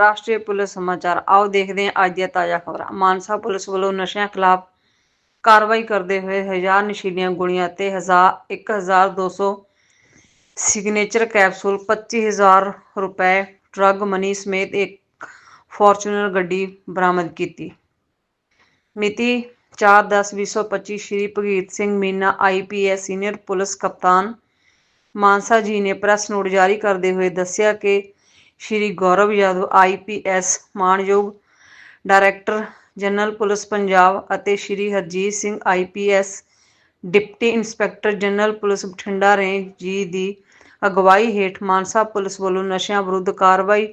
ਰਾਸ਼ਟਰੀ ਪੁਲਿਸ ਸਮਾਚਾਰ। ਆਓ ਦੇਖਦੇ ਹਾਂ ਅੱਜ ਦੀਆਂ ਤਾਜ਼ਾ ਖਬਰਾਂ। ਮਾਨਸਾ ਪੁਲਿਸ ਵੱਲੋਂ ਨਸ਼ਿਆਂ ਖਿਲਾਫ ਕਾਰਵਾਈ ਕਰਦੇ ਹੋਏ ਹਜ਼ਾਰ ਨਸ਼ੀਲੀਆਂ ਗੋਲੀਆਂ ਅਤੇ ਹਜ਼ਾਰ 1200 ਸਿਗਨੇਚਰ ਕੈਪਸੂਲ 25000 ਰੁਪਏ ਡਰੱਗ ਮਨੀ ਸਮੇਤ ਇੱਕ ਫੋਰਚੂਨਰ ਗੱਡੀ ਬਰਾਮਦ ਕੀਤੀ। ਮਿਤੀ 4/10/2025 Shri Bhagit Singh Meena IPS senior police ਕਪਤਾਨ ਮਾਨਸਾ ਜੀ ਨੇ ਪ੍ਰੈਸ ਨੋਟ ਜਾਰੀ ਕਰਦੇ ਹੋਏ ਦੱਸਿਆ ਕਿ ਸ਼੍ਰੀ ਗੌਰਵ ਯਾਦਵ ਆਈਪੀਐਸ ਮਾਨਯੋਗ ਡਾਇਰੈਕਟਰ ਜਨਰਲ ਪੁਲਿਸ ਪੰਜਾਬ ਅਤੇ Shri Harjit Singh IPS deputy inspector general police Bathinda range ji ਦੀ ਅਗਵਾਈ ਹੇਠ ਮਾਨਸਾ ਪੁਲਿਸ ਵੱਲੋਂ ਨਸ਼ਿਆਂ ਵਿਰੁੱਧ ਕਾਰਵਾਈ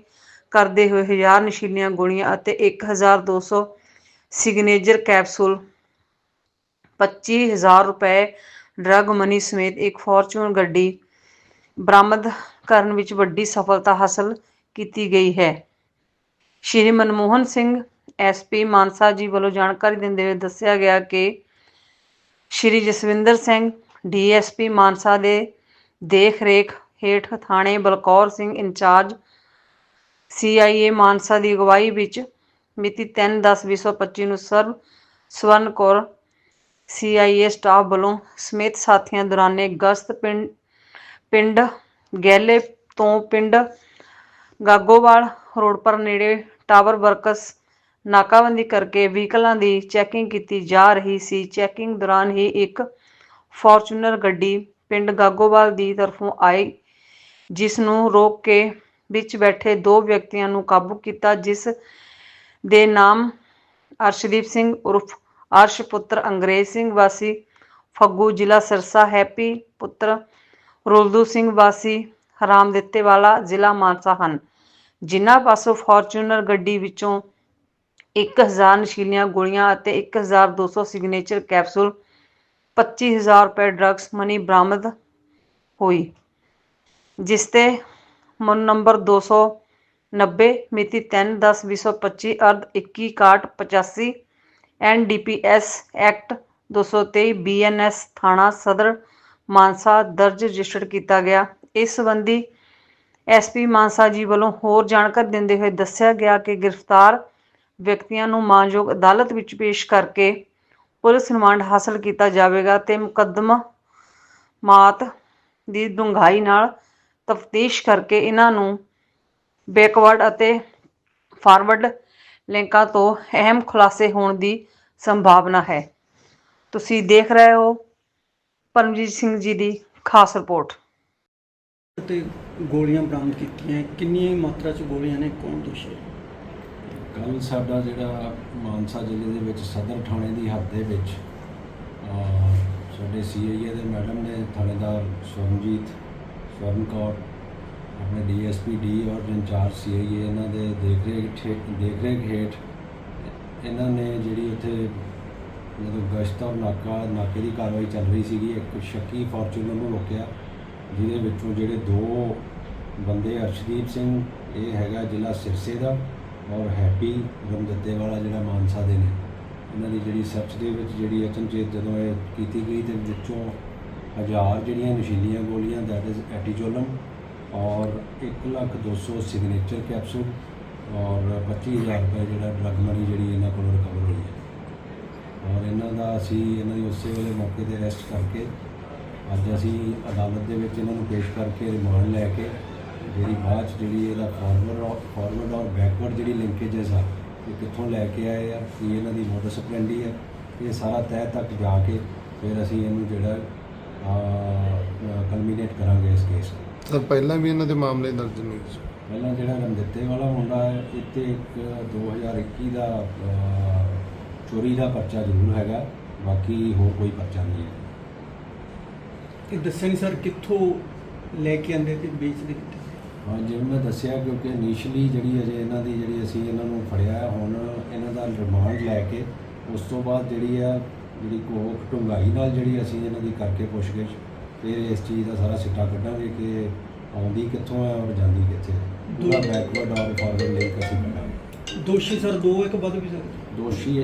ਕਰਦੇ ਹੋਏ ਹਜ਼ਾਰ ਨਸ਼ੀਲੀਆਂ ਗੋਲੀਆਂ ਅਤੇ 1200 ਸਿਗਨੇਚਰ ਕੈਪਸੂਲ 25000 ਰੁਪਏ ਡਰੱਗ ਮਨੀ ਸਮੇਤ ਇੱਕ ਫੋਰਚੂਨ ਗੱਡੀ ਬਰਾਮਦ ਕਰਨ ਵਿੱਚ ਵੱਡੀ ਸਫਲਤਾ ਹਾਸਲ ਕੀਤੀ ਗਈ ਹੈ। ਸ਼੍ਰੀ ਮਨਮੋਹਨ ਸਿੰਘ ਐਸਪੀ ਮਾਨਸਾ ਜੀ ਵੱਲੋਂ ਜਾਣਕਾਰੀ ਦਿੰਦੇ ਹੋਏ ਦੱਸਿਆ ਗਿਆ ਕਿ ਸ਼੍ਰੀ ਜਸਵਿੰਦਰ ਸਿੰਘ ਡੀਐਸਪੀ ਮਾਨਸਾ ਦੇ ਦੇਖ ਰੇਖ ਹੇਠ ਥਾਣੇ ਬਲਕੌਰ ਸਿੰਘ ਇੰਚਾਰਜ ਸੀਆਈਏ ਮਾਨਸਾ ਦੀ ਅਗਵਾਈ ਵਿੱਚ ਮਿਤੀ 3/10/2025 ਨੂੰ ਸਰਵ ਸਵਰਨ ਕੌਰ ਸੀਆਈਏ ਸਟਾਫ ਵੱਲੋਂ ਸਮੇਤ ਸਾਥੀਆਂ ਦੌਰਾਨੇ ਗਸ਼ਤ ਪਿੰਡ ਪਿੰਡ ਗਹਿਲੇ ਤੋਂ ਪਿੰਡ ਗਾਗੋਵਾਲ ਰੋਡ ਪਰ ਨੇੜੇ ਟਾਵਰ ਵਰਕਸ ਨਾਕਾਬੰਦੀ ਕਰਕੇ ਵਹੀਕਲਾਂ ਦੀ ਚੈਕਿੰਗ ਕੀਤੀ ਜਾ ਰਹੀ ਸੀ। ਚੈਕਿੰਗ ਦੌਰਾਨ ਹੀ ਇੱਕ ਫੋਰਚੂਨਰ ਗੱਡੀ ਪਿੰਡ ਗਾਗੋਵਾਲ ਦੀ ਤਰਫੋਂ ਆਈ ਜਿਸ ਨੂੰ ਰੋਕ ਕੇ ਵਿੱਚ ਬੈਠੇ ਦੋ ਵਿਅਕਤੀਆਂ ਨੂੰ ਕਾਬੂ ਕੀਤਾ, ਜਿਸ ਦੇ ਨਾਮ ਅਰਸ਼ਦੀਪ ਸਿੰਘ ਉਰਫ ਅਰਸ਼ ਪੁੱਤਰ ਅੰਗਰੇਜ਼ ਸਿੰਘ ਵਾਸੀ ਫੱਗੂ ਜ਼ਿਲ੍ਹਾ ਸਿਰਸਾ, ਹੈਪੀ ਪੁੱਤਰ ਰੁਲਦੂ ਸਿੰਘ ਵਾਸੀ ਹਰਾਮ ਦਿੱਤੇ ਵਾਲਾ ਜ਼ਿਲ੍ਹਾ ਮਾਨਸਾ ਹਨ। ਜਿਨ੍ਹਾਂ ਪਾਸੋਂ ਫੋਰਚੂਨਰ ਗੱਡੀ ਵਿੱਚੋਂ 1000 ਨਸ਼ੀਲੀਆਂ ਗੋਲੀਆਂ ਅਤੇ 1200 ਸਿਗਨੇਚਰ ਕੈਪਸੂਲ 25000 ਰੁਪਏ ਡਰੱਗਸ ਮਨੀ ਬਰਾਮਦ ਹੋਈ, ਜਿਸ ਤੇ ਮਨ ਨੰਬਰ 290 ਮਿਤੀ 3/10/2025 ਅਰਧ 21/6185 ਐਨਡੀਪੀਐਸ ਐਕਟ 223 ਬੀਐਨਐਸ ਥਾਣਾ ਸਦਰ, ਮਾਨਸਾ ਦਰਜ ਰਜਿਸਟਰਡ ਕੀਤਾ ਗਿਆ। ਇਸ ਸੰਬੰਧੀ ਐਸਪੀ ਮਾਨਸਾ ਜੀ ਵੱਲੋਂ ਹੋਰ ਜਾਣਕਾਰੀ ਦਿੰਦੇ ਹੋਏ ਦੱਸਿਆ ਗਿਆ ਕਿ ਗ੍ਰਿਫਤਾਰ ਵਿਅਕਤੀਆਂ ਨੂੰ ਮਾਨਯੋਗ ਅਦਾਲਤ ਵਿੱਚ ਪੇਸ਼ ਕਰਕੇ ਪੁਲਿਸ ਰਿਮਾਂਡ ਹਾਸਲ ਕੀਤਾ ਜਾਵੇਗਾ ਤੇ ਮੁਕੱਦਮਾ ਮਾਤ ਦੀ ਡੂੰਘਾਈ ਨਾਲ ਤਫਤੀਸ਼ ਕਰਕੇ ਇਹਨਾਂ ਨੂੰ ਬੈਕਵਰਡ ਅਤੇ ਫਾਰਵਰਡ ਲਿੰਕਾਂ ਤੋਂ ਅਹਿਮ ਖੁਲਾਸੇ ਹੋਣ ਦੀ ਸੰਭਾਵਨਾ ਹੈ। ਤੁਸੀਂ ਦੇਖ ਰਹੇ ਹੋ ਪਰਮਜੀਤ ਸਿੰਘ ਜੀ ਦੀ ਖਾਸ ਰਿਪੋਰਟ। ਤੇ ਗੋਲੀਆਂ ਬਰਾਮਦ ਕੀਤੀਆਂ। ਕਿੰਨੀ ਮਾਤਰਾ ਚ ਗੋਲੀਆਂ ਨੇ ਕੌਣ ਦੋਸ਼ੀ ਹੈ? ਕੱਲ ਸਾਡਾ ਜਿਹੜਾ ਮਾਨਸਾ ਜ਼ਿਲ੍ਹੇ ਦੇ ਵਿੱਚ ਸਦਰ ਥਾਣੇ ਦੀ ਹੱਦ ਦੇ ਵਿੱਚ ਅਹ, ਸਾਡੇ ਸੀਆਈਏ ਦੇ ਮੈਡਮ ਨੇ ਥਾਣੇਦਾਰ ਸਵਰਨਜੀਤ ਸਵਰਨ ਕੌਰ ਆਪਣੇ ਡੀਐਸਪੀ ਡੀ ਔਰ ਇੰਚਾਰਜ ਸੀਆਈਏ ਇਹਨਾਂ ਦੇ ਦੇਖ ਰੇਖ ਠੇ ਦੇਖ ਰੇਖ ਹੇਠ ਇਹਨਾਂ ਨੇ ਜਿਹੜੀ ਉੱਥੇ ਜਦੋਂ ਗਸ਼ਤ ਔਰ ਨਾਕਾ ਨਾਕੇ ਦੀ ਕਾਰਵਾਈ ਚੱਲ ਰਹੀ ਸੀਗੀ ਇੱਕ ਸ਼ੱਕੀ ਫੋਰਚੂਨਰ ਨੂੰ ਰੋਕਿਆ। ਜਿਹਦੇ ਵਿੱਚੋਂ ਜਿਹੜੇ ਦੋ ਬੰਦੇ ਅਰਸ਼ਦੀਪ ਸਿੰਘ, ਇਹ ਹੈਗਾ ਜ਼ਿਲ੍ਹਾ ਸਿਰਸੇ ਦਾ ਔਰ ਹੈਪੀ ਰਮਦੱਤੇ ਵਾਲਾ ਜਿਹੜਾ ਮਾਨਸਾ ਦੇ ਨੇ। ਇਹਨਾਂ ਦੀ ਜਿਹੜੀ ਸਰਚ ਦੇ ਵਿੱਚ ਜਿਹੜੀ ਅਚਨਚੇਤ ਜਦੋਂ ਇਹ ਕੀਤੀ ਗਈ ਤੇ ਵਿੱਚੋਂ ਹਜ਼ਾਰ ਜਿਹੜੀਆਂ ਨਸ਼ੀਲੀਆਂ ਗੋਲੀਆਂ ਦੈਟ ਇਜ਼ ਐਟੀਜੋਲਮ ਔਰ 1 ਲੱਖ 200 ਸਿਗਨੇਚਰ ਕੈਪਸੂਲ ਔਰ 25000 ਰੁਪਏ ਜਿਹੜਾ ਡਰਗ ਮਨੀ ਜਿਹੜੀ ਇਹਨਾਂ ਕੋਲੋਂ ਰਿਕਵਰ ਹੋਈ ਹੈ। ਔਰ ਇਹਨਾਂ ਦਾ ਅਸੀਂ, ਇਹਨਾਂ ਦੀ ਉਸੇ ਵੇਲੇ ਮੌਕੇ ਤੇ ਅਰੈਸਟ ਕਰਕੇ ਅੱਜ ਅਸੀਂ ਅਦਾਲਤ ਦੇ ਵਿੱਚ ਇਹਨਾਂ ਨੂੰ ਪੇਸ਼ ਕਰਕੇ ਰਿਮਾਂਡ ਲੈ ਕੇ ਜਿਹੜੀ ਬਾਅਦ ਜਿਹੜੀ ਇਹਦਾ ਫਾਰਵਰਡ ਫਾਰਵਰਡ ਔਰ ਬੈਕਵਰਡ ਜਿਹੜੀ ਲਿੰਕੇजेस ਆ ਇਹ ਕਿੱਥੋਂ ਲੈ ਕੇ ਆਏ ਆ ਕੀ ਇਹਨਾਂ ਦੀ ਮੋਡਸ ਆਪਰੈਂਡੀ ਹੈ ਇਹ ਸਾਰਾ ਤਹਿ ਤੱਕ ਜਾ ਕੇ ਫਿਰ ਅਸੀਂ ਇਹਨੂੰ ਜਿਹੜਾ ਕਲਮੀਨੇਟ ਕਰਾਂਗੇ ਇਸ ਕੇਸ ਸਰ ਪਹਿਲਾਂ ਵੀ ਇਹਨਾਂ ਦੇ ਮਾਮਲੇ ਦਰਜ ਨਹੀਂ ਸੀ ਪਹਿਲਾਂ ਜਿਹੜਾ ਰੰਦਿੱਤੇ ਵਾਲਾ ਮੁੰਡਾ ਹੈ ਇੱਥੇ ਇੱਕ 2021 ਦਾ ਚੋਰੀ ਦਾ ਪਰਚਾ ਜ਼ਰੂਰ ਹੈਗਾ ਬਾਕੀ ਹੋਰ ਕੋਈ ਪਰਚਾ ਨਹੀਂ ਹੈ। ਇਹ ਦੱਸਿਆ ਨਹੀਂ ਸਰ ਕਿੱਥੋਂ ਲੈ ਕੇ ਆਂਦੇ ਤੇ ਵੇਚਦੇ ਕਿੱਥੇ? ਹਾਂ ਜਿਵੇਂ ਮੈਂ ਦੱਸਿਆ ਕਿਉਂਕਿ ਇਨੀਸ਼ੀਅਲੀ ਜਿਹੜੀ ਅਜੇ ਇਹਨਾਂ ਦੀ ਜਿਹੜੀ ਅਸੀਂ ਇਹਨਾਂ ਨੂੰ ਫੜਿਆ ਹੈ, ਹੁਣ ਇਹਨਾਂ ਦਾ ਰਿਮਾਂਡ ਲੈ ਕੇ ਉਸ ਤੋਂ ਬਾਅਦ ਜਿਹੜੀ ਆ ਜਿਹੜੀ ਕੋਖ ਢੁੰਗਾਈ ਨਾਲ ਜਿਹੜੀ ਅਸੀਂ ਇਹਨਾਂ ਦੀ ਕਰਕੇ ਪੁੱਛਗਿੱਛ ਫਿਰ ਇਸ ਚੀਜ਼ ਦਾ ਸਾਰਾ ਸਿੱਟਾ ਕੱਢਾਂਗੇ ਕਿ ਆਉਂਦੀ ਕਿੱਥੋਂ ਹੈ ਔਰ ਜਾਂਦੀ ਕਿੱਥੇ ਹੈ ਪੂਰਾ ਦੋ- ਬੈਕਵਰਡ ਔਰ ਫਾਰਵਰਡ ਲਿੰਕ ਅਸੀਂ ਕੱਢਾਂਗੇ ਦੋਸ਼ੀ ਸਰ ਦੋ ਇੱਕ ਵੱਧ ਵੀ ਸਕਦੇ। ਦੋਸ਼ੀ